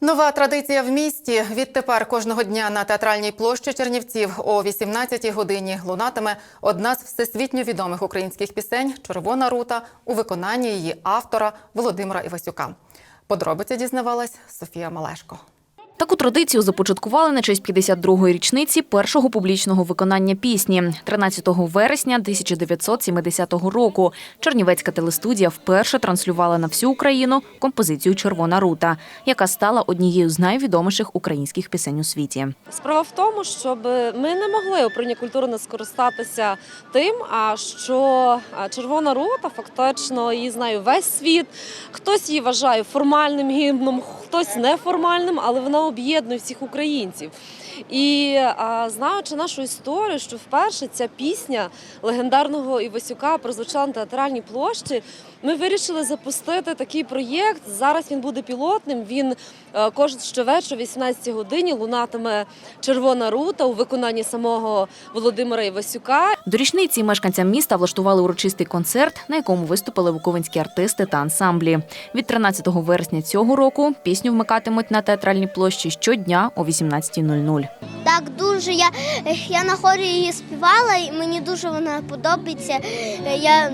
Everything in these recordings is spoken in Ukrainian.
Нова традиція в місті. Відтепер кожного дня на театральній площі Чернівців о 18-й годині лунатиме одна з всесвітньо відомих українських пісень Червона рута у виконанні її автора Володимира Івасюка. Подробиці дізнавалась Софія Малешко. Таку традицію започаткували на честь 52-ї річниці першого публічного виконання пісні. 13 вересня 1970 року Чернівецька телестудія вперше транслювала на всю Україну композицію Червона рута, яка стала однією з найвідоміших українських пісень у світі. Справа в тому, щоб ми не могли управління культури не скористатися тим, а що червона рута фактично її знає весь світ. Хтось її вважає формальним гімном, хтось неформальним, але вона об'єднує всіх українців. І знаючи нашу історію, що вперше ця пісня легендарного Івасюка прозвучала на театральній площі, ми вирішили запустити такий проєкт. Зараз він буде пілотним. Він е, кожен щовечір о 18 годині лунатиме червона рута у виконанні самого Володимира Івасюка. До річниці мешканцям міста влаштували урочистий концерт, на якому виступили буковинські артисти та ансамблі. Від 13 вересня цього року пісню вмикатимуть на театральній площі щодня о 18.00. Так, дуже я, я на хорі її співала, і мені дуже вона подобається. Я,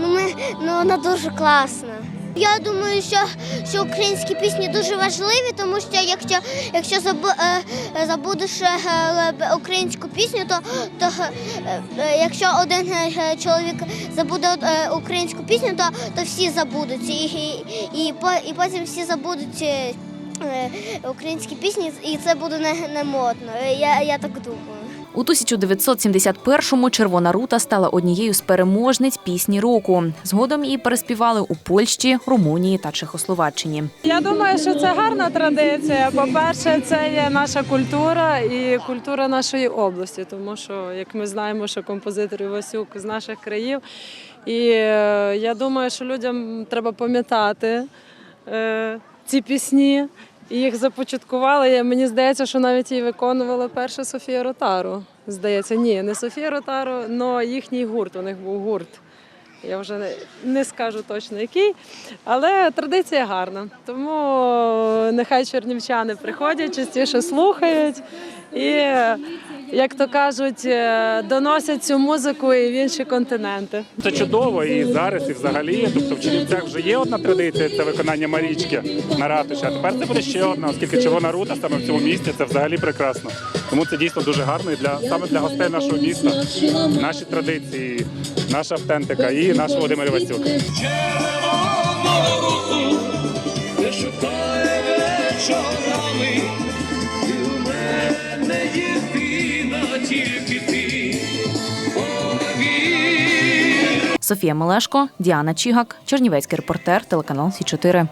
ну, ми, ну, вона дуже класна. Я думаю, що, що українські пісні дуже важливі, тому що якщо, якщо е, е, забудеш е, е, українську пісню, то, то е, е, якщо один е, чоловік забуде е, українську пісню, то, то всі забудуть. І, і, і, і потім всі забудуть. Е, українські пісні, і це буде не, не модно. Я, я так думаю. У 1971-му Червона рута стала однією з переможниць пісні року. Згодом її переспівали у Польщі, Румунії та Чехословаччині. Я думаю, що це гарна традиція. По-перше, це є наша культура і культура нашої області, тому що, як ми знаємо, що композитор Івасюк з наших країв. І е, я думаю, що людям треба пам'ятати е, ці пісні. Їх започаткували. Мені здається, що навіть її виконувала перша Софія Ротару. Здається, ні, не Софія Ротару, але їхній гурт. У них був гурт. Я вже не, скажу точно який, але традиція гарна. Тому нехай чернівчани приходять, частіше слухають і, як то кажуть, е, доносять цю музику і в інші континенти. Це чудово і зараз, і взагалі. Тобто в Чернівцях вже є одна традиція це виконання Марічки на ратуші. А тепер це буде ще одна, оскільки червона рута саме в цьому місті це взагалі прекрасно. Тому це дійсно дуже гарно і для саме для гостей нашого міста. Наші традиції, наша автентика і наш Володимир. Повір. Софія Мелешко, Діана Чігак, Чернівецький репортер, телеканал Сі 4